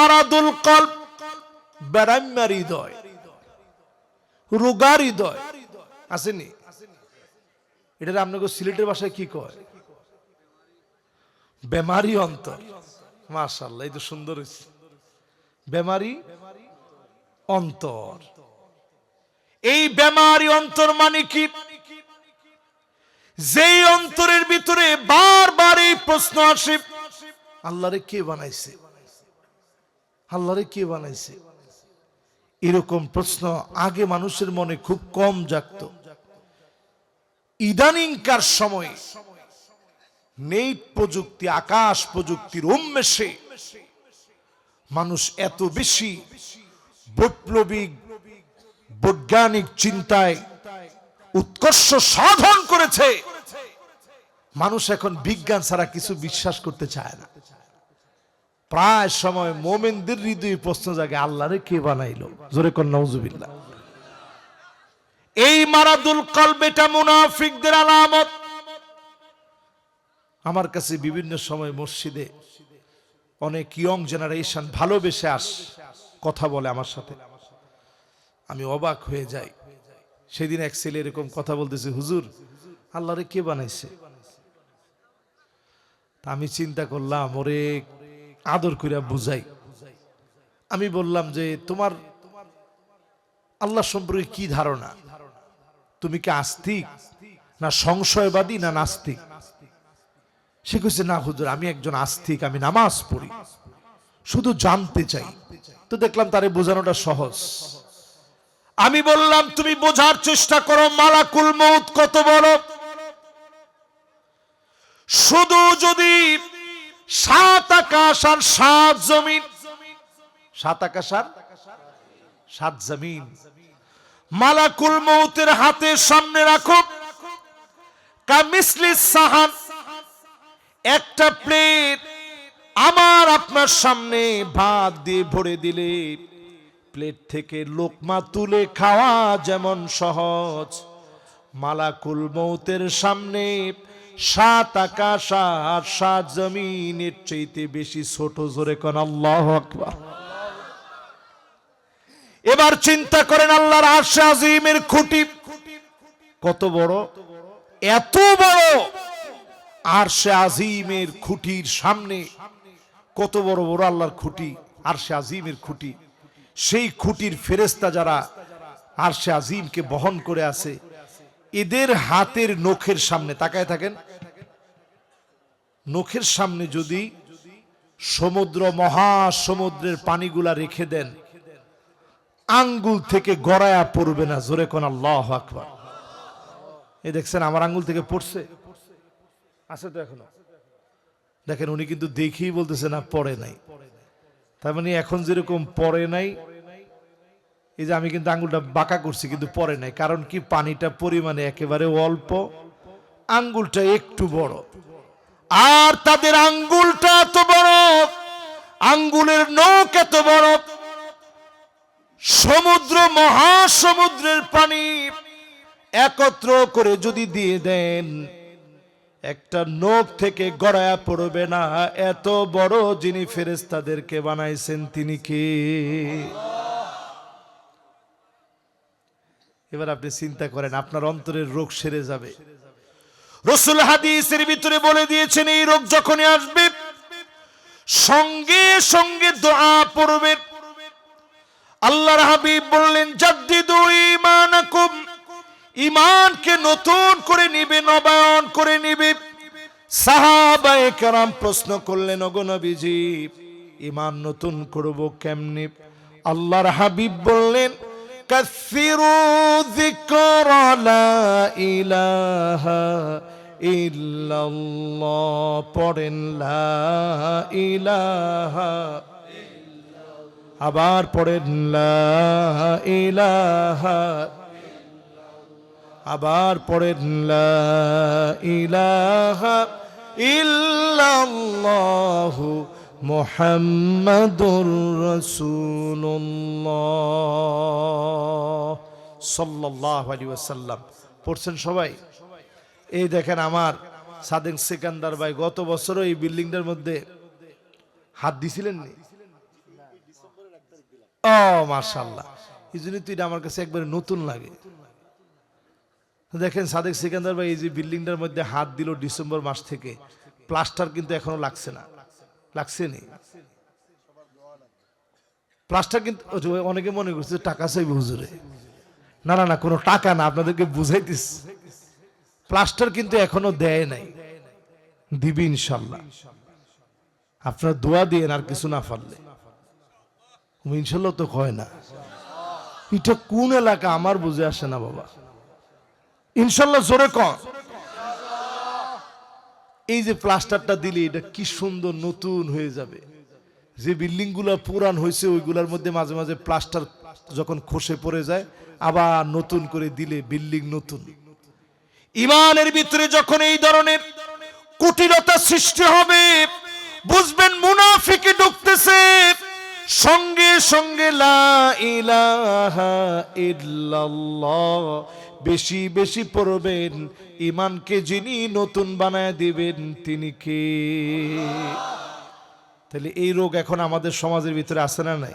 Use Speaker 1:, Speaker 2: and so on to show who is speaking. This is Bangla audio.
Speaker 1: মারাদুল কল্প বেড়াম্যার হৃদয়, রোগার হৃদয়, আসেনি? এটা আপনাকে সিলেটের ভাষায় কি কয়? বেমারি অন্তর। মাশাল্লাহ এই তো সুন্দর হয়েছে। বেমারি অন্তর। এই বেমারি অন্তর মানে কি? যেই অন্তরের ভিতরে বারবার এই প্রশ্ন আসে, আল্লাহরে কে বানাইছে? আল্লাহরে কে বানাইছে? এরকম প্রশ্ন আগে মানুষের মনে খুব কম জাগত। ইদানিংকার সময়ে নেই প্রযুক্তি, আকাশ প্রযুক্তির উন্মেষে মানুষ এত বেশি বৈপ্লবিক, বৈজ্ঞানিক চিন্তায় উৎকর্ষ সাধন করেছে। মানুষ এখন বিজ্ঞান ছাড়া কিছু বিশ্বাস করতে চায় না। প্রায় সময় মোমেনদের হৃদয়ে প্রশ্ন জাগে, আল্লাহরে কে বানাইলো? জোরে কর নওজুবিল্লাহ এই মারাদুল কলবেটা মুনাফিকদের আলামত। আমার কাছে বিভিন্ন সময় মসজিদে অনেক ইয়ং জেনারেশন ভালোবেসে আস, কথা বলে আমার সাথে। আমি অবাক হয়ে যাই। সেদিন এক ছেলে এরকম কথা বলতেছে, হুজুর, আল্লাহরে কে বানাইছে? আমি চিন্তা করলাম, ওরে আদর করিয়া বুঝাই। আমি বললাম যে, তোমার আল্লাহ সম্পর্কে কি ধারণা? তুমি কি আস্তিক? না সংশয়বাদী না নাস্তিক? সে কইছে, না হুজুর, আমি একজন আস্তিক, আমি নামাজ পড়ি। শুধু জানতে চাই। তো দেখলাম তারে বোঝানোটা সহজ। আমি বললাম, তুমি বোঝার চেষ্টা করো, মালাকুল মৌত কত বড়? শুধু যদি সাত আকাশ আর সাত জমিন। সাত আকাশ আর সাত জমিন। মালাকুল মৌতের হাতের সামনে রাখো। কামিসলি সাহান, একটা প্লেট আমার আপনার সামনে ভাত দিয়ে ভরে দিলে। প্লেট থেকে লোকমা তুলে খাওয়া যেমন সহজ। মালাকুল মৌতের সামনে সাত আকাশ আর সাত জমিনের চাইতে বেশি ছোট, জোরে কোন আল্লাহ আকবার। এবার চিন্তা করেন আল্লাহর আশা আজিমের খুঁটি। কত বড়? এত বড়। আর সে আজিমের খুঁটির সামনে কত বড় বড় আল্লাহর খুঁটি আর সে আজিমের খুঁটি। সেই খুঁটির ফেরেস্তা যারা আর সে আজিমকে বহন করে আছে, এদের হাতের নখের সামনে তাকায় থাকেন। নখের সামনে যদি সমুদ্র, মহাসমুদ্রের পানিগুলা রেখে দেন, আঙ্গুল থেকে গড়ায়া পড়বে না। জোরে কোন আল্লাহ আকবার। দেখছেন, আমার আঙ্গুল থেকে পড়ছে? আছে তো এখনও? দেখেন, উনি কিন্তু দেখেই বলতেছে না, পড়ে নাই। তার মানে এখন যেরকম পড়ে নাই, এই যে আমি কিন্তু আঙ্গুলটা বাঁকা করছি, কিন্তু পরে নাই। কারণ কি? পানিটা পরিমাণে একেবারে অল্প, আঙ্গুলটা একটু বড়। আর তাদের আঙ্গুলটা এত বড়, আঙ্গুলের নখ এত বড়। সমুদ্র মহাসমুদ্রের পানি একত্র করে যদি দিয়ে দেন, একটা নখ থেকে গড়ায়া পড়বে না। এত বড় যিনি ফেরেস্তাদেরকে বানাইছেন, তিনি কে? এবার আপনি চিন্তা করেন, আপনার অন্তরের রোগ সেরে যাবে। রসুল হাদিসের ভিতরে বলে দিয়েছেন, এই রোগ যখনই আসবে, সঙ্গে সঙ্গে দোয়া পড়বে। আল্লাহর হাবিব বললেন, জাদ্দিদু ঈমানাকুম। ইমানকে নতুন করে নিবে, নবায়ন করে নিবে। সাহাবায়ে কেরাম প্রশ্ন করলেন, ওগো নবীজি ইমান নতুন করব কেমনে? আল্লাহর হাবিব বললেন, কাসিরু যিকর লা ইলাহা ইল্লাল্লাহ, পড়েন লা ইলাহা। আবার পড়েন লা ইলাহা। আবার পড়েন লা ইলাহা ইল্লাল্লাহু মুহাম্মাদুর রাসূলুল্লাহ। সাল্লাল্লাহু আলাইহি ওয়াসাল্লাম। পড়ছেন সবাই? এই দেখেন আমার সাদেক সিকান্দার ভাই, গত বছরও এই বিল্ডিংটার মধ্যে হাত দিছিলেন নি? ও মাশাল্লাহ এই জন্যই তো এটা আমার কাছে একবারে নতুন লাগে। দেখেন সাদেক সিকান্দার ভাই, এই যে বিল্ডিংটার মধ্যে হাত দিল ডিসেম্বর মাস থেকে, প্লাস্টার কিন্তু এখনও লাগছে না। লাগছে নি? প্লাস্টার কিন্তু অনেকে মনে করছে টাকা চাইবে হুজুরে। না না না, কোনো টাকা না, আপনাদেরকে বুঝাইতেছি। প্লাস্টার কিন্তু এখনও দেয় নাই। দিবি ইনশাল্লাহ। আপনার দোয়া দিয়ে আর কিছু না পারলে। ইনশাল্লাহ তো কয় না। এটা কোন এলাকা আমার বুঝে আসে না বাবা। ইনশাল্লাহ জোরে কন এই যে প্লাস্টারটা দিলে, এটা কি সুন্দর নতুন হয়ে যাবে। যে বিল্ডিংগুলা পুরান হয়েছে, ওইগুলোর মধ্যে মাঝে মাঝে প্লাস্টার যখন খসে পড়ে যায়, আবার নতুন করে দিলে বিল্ডিং নতুন। ইমানের ভিতরে যখন এই ধরনের কুটিলতা সৃষ্টি হবে, বুঝবেন মুনাফিকে ঢুকতেছে সঙ্গে সঙ্গে বেশি বেশি পড়বেন। ইমানকে যিনি নতুন বানায় দিবেন, তিনি কে? তাহলে এই রোগ এখন আমাদের সমাজের ভিতরে আছে না নাই?